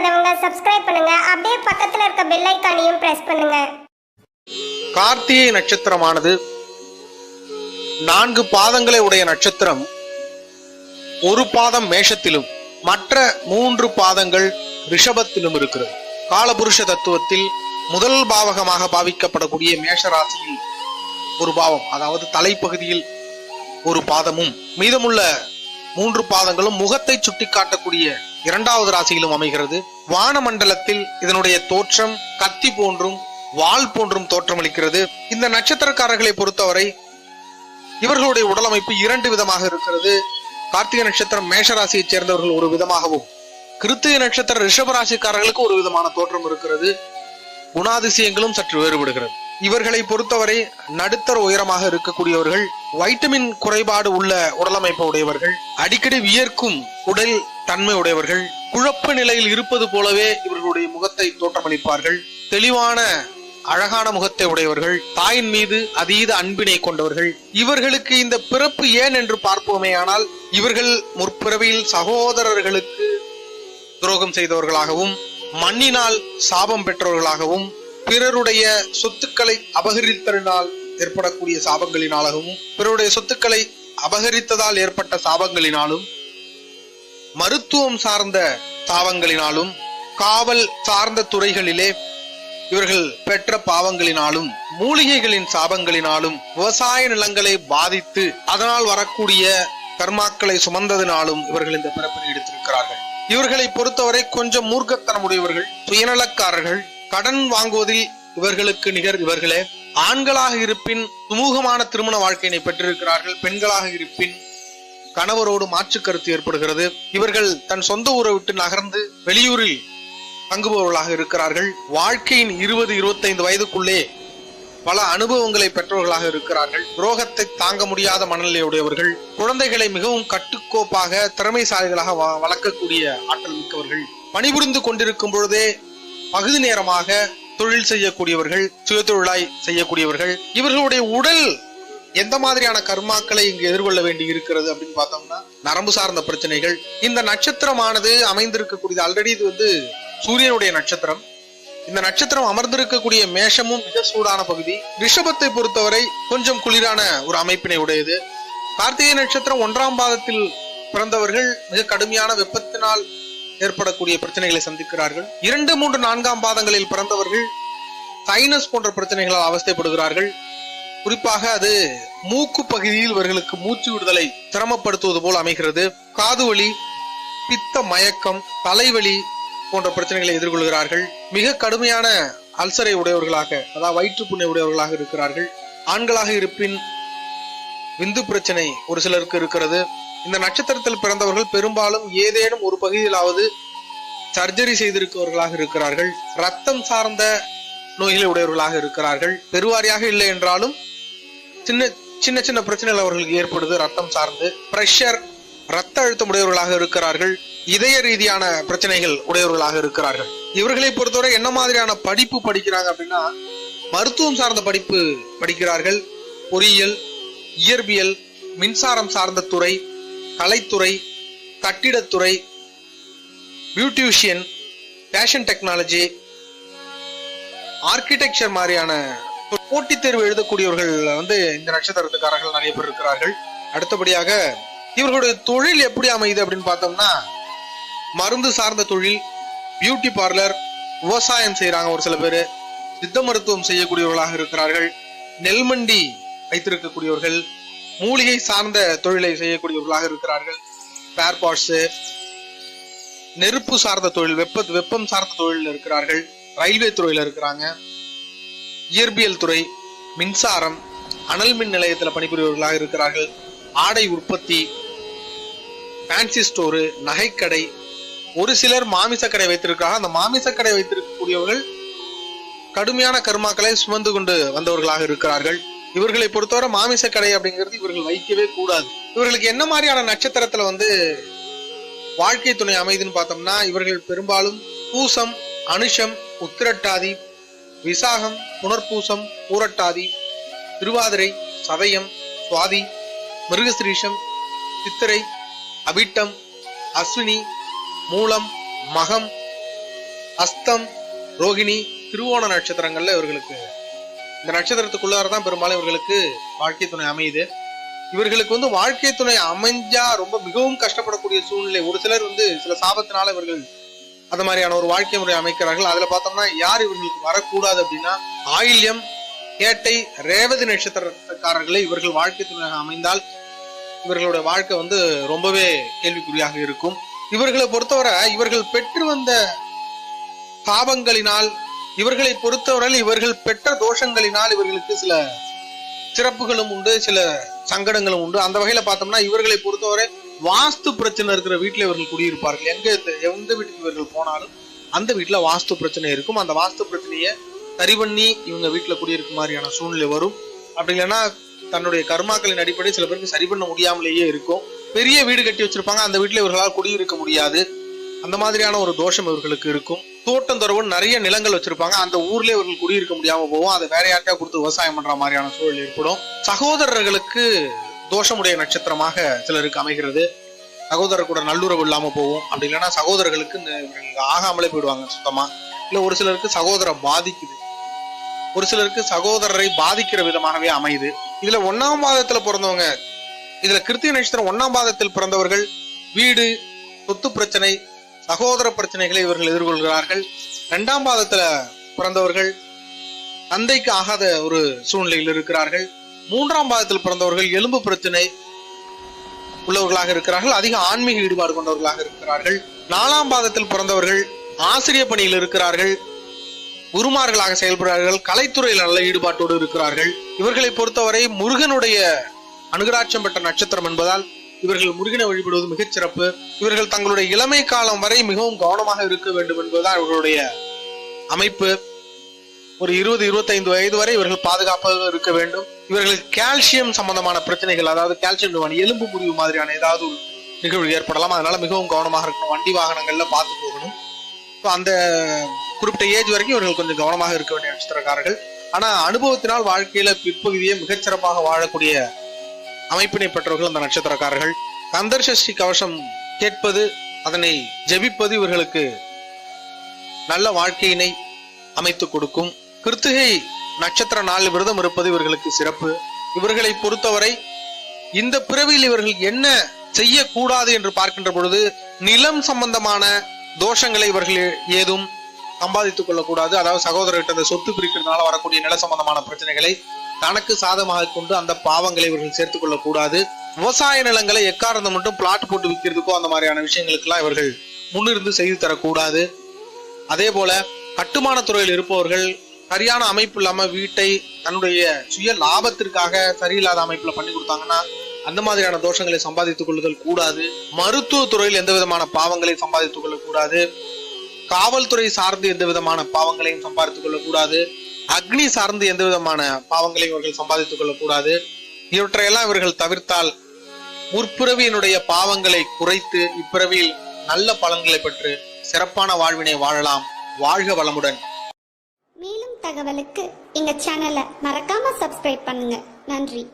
பண்ணாதவங்க சப்ஸ்கிரைப் பண்ணுங்க. அப்படியே பக்கத்துல இருக்க பெல் ஐக்கானையும் பிரஸ் பண்ணுங்க. கார்த்திகை நட்சத்திரமானது நான்கு பாதங்களை உடைய நட்சத்திரம். ஒரு பாதம் மேஷத்திலும் மற்ற மூன்று பாதங்கள் ரிஷபத்திலும் இருக்கிறது. காலபுருஷ தத்துவத்தில் முதல் பாவகமாக பாவிக்கப்படக்கூடிய மேஷ ராசியில் ஒரு பாவம் அதாவது தலைப்பகுதியில் ஒரு பாதமும் மீதமுள்ள மூன்று பாதங்களும் முகத்தை சுட்டிக்காட்டக்கூடிய இரண்டாவது ராசியிலும் அமைகிறது. வான மண்டலத்தில் இதனுடைய தோற்றம் கத்தி போன்றும் வாள் போன்றும் தோற்றமளிக்கிறது. இந்த நட்சத்திரக்காரர்களை பொறுத்தவரை இவர்களுடைய உடலமைப்பு இரண்டு விதமாக இருக்கிறது. கார்த்திகை நட்சத்திரம் மேஷராசியைச் சேர்ந்தவர்கள் ஒரு விதமாகவும் கிருத்திகை நட்சத்திர ரிஷபராசிக்காரர்களுக்கு ஒரு விதமான தோற்றம் இருக்கிறது. குணாதிசயங்களும் சற்று வேறுபடுகிறது. இவர்களை பொறுத்தவரை நடுத்தர உயரமாக இருக்கக்கூடியவர்கள் வைட்டமின் குறைபாடு உள்ள உடலமைப்பு உடையவர்கள் அடிக்கடி வியர்க்கும் உடல் தன்மை உடையவர்கள் குழப்ப நிலையில் இருப்பது போலவே இவர்களுடைய முகத்தை தோற்றமளிப்பார்கள். தெளிவான அழகான முகத்தை உடையவர்கள் தாயின் மீது அதீத அன்பினை கொண்டவர்கள். இவர்களுக்கு இந்த பிறப்பு ஏன் என்று பார்ப்போமே ஆனால் இவர்கள் முற்பிறவியில் சகோதரர்களுக்கு துரோகம் செய்தவர்களாகவும் மண்ணினால் சாபம் பெற்றவர்களாகவும் பிறருடைய சொத்துக்களை அபகரித்தலினால் ஏற்படக்கூடிய சாபங்களினாலும் பிறருடைய சொத்துக்களை அபகரித்ததால் ஏற்பட்ட சாபங்களினாலும் மருத்துவம் சார்ந்த சாபங்களினாலும் காவல் சார்ந்த துறைகளிலே இவர்கள் பெற்ற பாவங்களினாலும் மூலிகைகளின் சாபங்களினாலும் விவசாய நிலங்களை பாதித்து அதனால் வரக்கூடிய கர்மாக்களை சுமந்ததினாலும் இவர்கள் இந்த பிறப்பினை எடுத்திருக்கிறார்கள். இவர்களை பொறுத்தவரை கொஞ்சம் மூர்க்கத்தனமுடையவர்கள் சுயநலக்காரர்கள் கடன் வாங்குவதில் இவர்களுக்கு நிகர் இவர்களே ஆண்களாக இருப்பின் சுமூகமான திருமண வாழ்க்கையினை பெற்றிருக்கிறார்கள். பெண்களாக இருப்பின் கணவரோடு மாற்று கருத்து ஏற்படுகிறது. இவர்கள் தன் சொந்த ஊரை விட்டு நகர்ந்து வெளியூரில் தங்குபவர்களாக இருக்கிறார்கள். வாழ்க்கையின் இருபது இருபத்தைந்து வயதுக்குள்ளே பல அனுபவங்களை பெற்றவர்களாக இருக்கிறார்கள். துரோகத்தை தாங்க முடியாத மனநிலையுடையவர்கள் குழந்தைகளை மிகவும் கட்டுக்கோப்பாக திறமைசாலிகளாக வ- வளர்க்கக்கூடிய ஆற்றல் மிக்கவர்கள். பணிபுரிந்து கொண்டிருக்கும் பொழுதே பகுதி நேரமாக தொழில் செய்யக்கூடியவர்கள் சுயதொழிலாய் செய்யக்கூடியவர்கள் இவர்களுடைய உடல் எந்த மாதிரியான கர்மாக்களை இங்கு எதிர்கொள்ள வேண்டி இருக்கிறது அப்படின்னு பார்த்தோம்னா நரம்பு சார்ந்த பிரச்சனைகள். இந்த நட்சத்திரமானது அமைந்திருக்கக்கூடியது ஆல்ரெடி இது வந்து சூரியனுடைய நட்சத்திரம். இந்த நட்சத்திரம் அமர்ந்திருக்கக்கூடிய மேஷமும் மிக சூடான பகுதி. ரிஷபத்தை பொறுத்தவரை கொஞ்சம் குளிரான ஒரு அமைப்பினை உடையது. கார்த்திகை நட்சத்திரம் ஒன்றாம் பாதத்தில் பிறந்தவர்கள் மிக கடுமையான வெப்பத்தினால் ஏற்படக்கூடிய பிரச்சனைகளை சந்திக்கிறார்கள். இரண்டு மூன்று நான்காம் பாதங்களில் பிறந்தவர்கள் சைனஸ் போன்ற பிரச்சனைகளால் அவஸ்தைப்படுகிறார்கள். குறிப்பாக அது மூக்கு பகுதியில் இவர்களுக்கு மூச்சு விடுதலை சிரமப்படுத்துவது போல் அமைகிறது. காது வலி பித்த மயக்கம் தலைவலி போன்ற பிரச்சனைகளை எதிர்கொள்கிறார்கள். மிக கடுமையான அல்சரை உடையவர்களாக அதாவது வயிற்றுப்புண்ணை உடையவர்களாக இருக்கிறார்கள். ஆண்களாக இருப்பின் விந்து பிரச்சனை ஒரு சிலருக்கு இருக்கிறது. இந்த நட்சத்திரத்தில் பிறந்தவர்கள் பெரும்பாலும் ஏதேனும் ஒரு பகுதியிலாவது சர்ஜரி செய்திருப்பவர்களாக இருக்கிறார்கள். ரத்தம் சார்ந்த நோய்களை உடையவர்களாக இருக்கிறார்கள். பெருவாரியாக இல்லை என்றாலும் சின்ன சின்ன சின்ன பிரச்சனைகள் அவர்களுக்கு ஏற்படுது. ரத்தம் சார்ந்து பிரஷர் ரத்த அழுத்தம் உடையவர்களாக இருக்கிறார்கள். இதய ரீதியான பிரச்சனைகள் உடையவர்களாக இருக்கிறார்கள். இவர்களை பொறுத்தவரை என்ன மாதிரியான படிப்பு படிக்கிறாங்க அப்படின்னா மருத்துவம் சார்ந்த படிப்பு படிக்கிறார்கள். பொறியியல் இயற்பியல் மின்சாரம் சார்ந்த துறை கலைத்துறை கட்டிடத்துறை பியூட்டிஷியன் ஃபேஷன் டெக்னாலஜி ஆர்கிடெக்சர் மாதிரியான போட்டித் தேர்வு எழுதக்கூடியவர்கள் வந்து இந்த நட்சத்திரத்துக்காரர்கள் நிறைய பேர் இருக்கிறார்கள். அடுத்தபடியாக இவர்களுடைய தொழில் எப்படி அமையுது அப்படின்னு பார்த்தோம்னா மருந்து சார்ந்த தொழில் பியூட்டி பார்லர் விவசாயம் செய்கிறாங்க ஒரு சில பேர். சித்த மருத்துவம் செய்யக்கூடியவர்களாக இருக்கிறார்கள். நெல்மண்டி வைத்திருக்கக்கூடியவர்கள் மூலிகை சார்ந்த தொழிலை செய்யக்கூடியவர்களாக இருக்கிறார்கள். ஸ்பேர் பார்ட்ஸ் நெருப்பு சார்ந்த தொழில் வெப்ப வெப்பம் சார்ந்த தொழிலில் இருக்கிறார்கள். ரயில்வே துறையில் இருக்கிறாங்க. இயற்பியல் துறை மின்சாரம் அனல் மின் நிலையத்தில் பணிபுரியவர்களாக இருக்கிறார்கள். ஆடை உற்பத்தி ஃபேன்சி ஸ்டோரு நகைக்கடை. ஒரு சிலர் மாமிச கடை அந்த மாமிச கடை வைத்திருக்கக்கூடியவர்கள் கடுமையான கர்மாக்களை சுமந்து கொண்டு வந்தவர்களாக இருக்கிறார்கள். இவர்களை பொறுத்தவரை மாமிச கடை அப்படிங்கிறது இவர்கள் வைக்கவே கூடாது. இவர்களுக்கு என்ன மாதிரியான நட்சத்திரத்துல வந்து வாழ்க்கை துணை அமைதுன்னு பார்த்தோம்னா இவர்கள் பெரும்பாலும் பூசம் அனுஷம் உத்திரட்டாதி விசாகம் புனர்பூசம் பூரட்டாதி திருவாதிரை சதயம் சுவாதி மிருகசிரீஷம் சித்திரை அபிட்டம் அஸ்வினி மூலம் மகம் அஸ்தம் ரோகிணி திருவோண நட்சத்திரங்கள்ல இவர்களுக்கு இந்த நட்சத்திரத்துக்குள்ளார தான் பெரும்பாலும் இவர்களுக்கு வாழ்க்கை துணை அமையுது. இவர்களுக்கு வந்து வாழ்க்கை துணை அமைஞ்சா ரொம்ப மிகவும் கஷ்டப்படக்கூடிய சூழ்நிலை. ஒரு சிலர் வந்து சில சாபத்தினால இவர்கள் அந்த மாதிரியான ஒரு வாழ்க்கை முறை அமைக்கிறார்கள். அதுல பார்த்தோம்னா யார் இவர்களுக்கு வரக்கூடாது அப்படின்னா ஆயில்யம் கேட்டை ரேவதி நட்சத்திரக்காரர்களை இவர்கள் வாழ்க்கை துணையாக அமைந்தால் இவர்களுடைய வாழ்க்கை வந்து ரொம்பவே கேள்விக்குறியாக இருக்கும். இவர்களை பொறுத்தவரை இவர்கள் பெற்று வந்த பாபங்களினால் இவர்களை பொறுத்தவரையில் இவர்கள் பெற்ற தோஷங்களினால் இவர்களுக்கு சில சிறப்புகளும் உண்டு சில சங்கடங்களும் உண்டு. அந்த வகையில பார்த்தோம்னா இவர்களை பொறுத்தவரை வாஸ்து பிரச்சனை இருக்கிற வீட்டில் இவர்கள் குடியிருப்பார்கள். எங்க எந்த வீட்டுக்கு இவர்கள் போனாலும் அந்த வீட்டில் வாஸ்து பிரச்சனை இருக்கும். அந்த வாஸ்து பிரச்சனையை சரி பண்ணி இவங்க வீட்டில் குடியிருக்க மாதிரியான சூழ்நிலை வரும். அப்படி இல்லைன்னா தன்னுடைய கர்மாக்களின் அடிப்படையில் சில பேருக்கு சரி பண்ண முடியாமலேயே இருக்கும். பெரிய வீடு கட்டி வச்சிருப்பாங்க. அந்த வீட்டில் இவர்களால் குடியிருக்க முடியாது. அந்த மாதிரியான ஒரு தோஷம் இவர்களுக்கு இருக்கும். தோட்டம் துறவுன்னு நிறைய நிலங்கள் வச்சிருப்பாங்க. அந்த ஊர்லயே அவர்கள் குடியிருக்க முடியாம போவோம் அதை வேற யார்கிட்டயா கொடுத்து விவசாயம் பண்ற மாதிரியான சூழல் ஏற்படும். சகோதரர்களுக்கு தோஷமுடைய நட்சத்திரமாக சிலருக்கு அமைகிறது. சகோதரர் கூட நல்லுறவு இல்லாம போவோம் அப்படி இல்லைன்னா சகோதரர்களுக்கு இந்த ஆகாமலே போயிடுவாங்க சுத்தமா. இல்ல ஒரு சிலருக்கு சகோதர பாதிக்குது. ஒரு சிலருக்கு சகோதரரை பாதிக்கிற விதமாகவே அமையுது. இதுல ஒன்னாம் பாதத்துல பிறந்தவங்க இதுல கிருத்திக நட்சத்திரம் ஒன்னாம் பாதத்தில் பிறந்தவர்கள் வீடு சொத்து பிரச்சனை சகோதர பிரச்சனைகளை இவர்கள் எதிர்கொள்கிறார்கள். இரண்டாம் பாதத்துல பிறந்தவர்கள் தந்தைக்கு ஆகாத ஒரு சூழ்நிலையில் இருக்கிறார்கள். மூன்றாம் பாதத்தில் பிறந்தவர்கள் எலும்பு பிரச்சனை உள்ளவர்களாக இருக்கிறார்கள். அதிக ஆன்மீக ஈடுபாடு கொண்டவர்களாக இருக்கிறார்கள். நாலாம் பாதத்தில் பிறந்தவர்கள் ஆசிரியர் பணியில் இருக்கிறார்கள். குருமார்களாக செயல்படுகிறார்கள். கலைத்துறையில் நல்ல ஈடுபாட்டோடு இருக்கிறார்கள். இவர்களை பொறுத்தவரை முருகனுடைய அனுகராட்சம் பெற்ற நட்சத்திரம் என்பதால் இவர்கள் முருகனை வழிபடுவது மிகச் சிறப்பு. இவர்கள் தங்களுடைய இளமை காலம் வரை மிகவும் கவனமாக இருக்க வேண்டும் என்பதுதான் இவர்களுடைய அமைப்பு. ஒரு இருபது இருபத்தைந்து வயது வரை இவர்கள் பாதுகாப்பாக இருக்க வேண்டும். இவர்களுக்கு கால்சியம் சம்பந்தமான பிரச்சனைகள் அதாவது கால்சியம் எலும்பு முறிவு மாதிரியான ஏதாவது நிகழ்வு ஏற்படலாம். அதனால மிகவும் கவனமாக இருக்கணும். வண்டி வாகனங்கள்ல பார்த்து போகணும். ஸோ அந்த குறிப்பிட்ட ஏஜ் வரைக்கும் இவர்கள் கொஞ்சம் கவனமாக இருக்க வேண்டிய நட்சத்திரக்காரர்கள். ஆனா அனுபவத்தினால் வாழ்க்கையில பிற்பகுதியை மிகச்சிறப்பாக வாழக்கூடிய அமைப்பினை பெற்றவர்கள் அந்த நட்சத்திரக்காரர்கள். கந்தர் சஷ்டி கவசம் கேட்பது அதனை ஜெபிப்பது இவர்களுக்கு நல்ல வாழ்க்கையினை அமைத்து கொடுக்கும். கிருத்திகை நட்சத்திர நாள் விரதம் இருப்பது இவர்களுக்கு சிறப்பு. இவர்களை பொறுத்தவரை இந்த பிறவியில் இவர்கள் என்ன செய்யக்கூடாது என்று பார்க்கின்ற பொழுது நிலம் சம்பந்தமான தோஷங்களை இவர்கள் ஏதும் சம்பாதித்துக் கொள்ளக்கூடாது. அதாவது சகோதரர்கிட்ட அந்த சொத்து பிரிக்கிறதுனால வரக்கூடிய நில சம்பந்தமான பிரச்சனைகளை தனக்கு சாதமாக கொண்டு அந்த பாவங்களை இவர்கள் சேர்த்துக்கொள்ள கூடாது. விவசாய நிலங்களை எக்காரணம் மட்டும் பிளாட் போட்டு விற்கிறதுக்கோ அந்த மாதிரியான விஷயங்களுக்கெல்லாம் இவர்கள் முன்னிருந்து செய்து தரக்கூடாது. அதே போல கட்டுமான துறையில் இருப்பவர்கள் சரியான அமைப்பு இல்லாம வீட்டை தன்னுடைய சுய லாபத்திற்காக சரியில்லாத அமைப்புல பண்ணி கொடுத்தாங்கன்னா அந்த மாதிரியான தோஷங்களை சம்பாதித்துக் கொள்ளுதல் கூடாது. மருத்துவ துறையில் எந்த விதமான பாவங்களை சம்பாதித்துக் கொள்ளக்கூடாது காவல்துறை சார்ந்து எந்த விதமான பாவங்களையும் சம்பாதித்துக் கொள்ளக்கூடாது அக்னி சார்ந்து எந்த விதமான பாவங்களையும் இவர்கள் சம்பாதித்துக் கொள்ளக்கூடாது. இவற்றையெல்லாம் இவர்கள் தவிர்த்தால் முற்பிறவியினுடைய பாவங்களை குறைத்து இப்பிறவியில் நல்ல பலன்களை பெற்று சிறப்பான வாழ்வினை வாழலாம். வாழ்க வளமுடன். மேலும் தகவலுக்கு எங்க சேனலை மறக்காம சப்ஸ்கிரைப் பண்ணுங்க. நன்றி.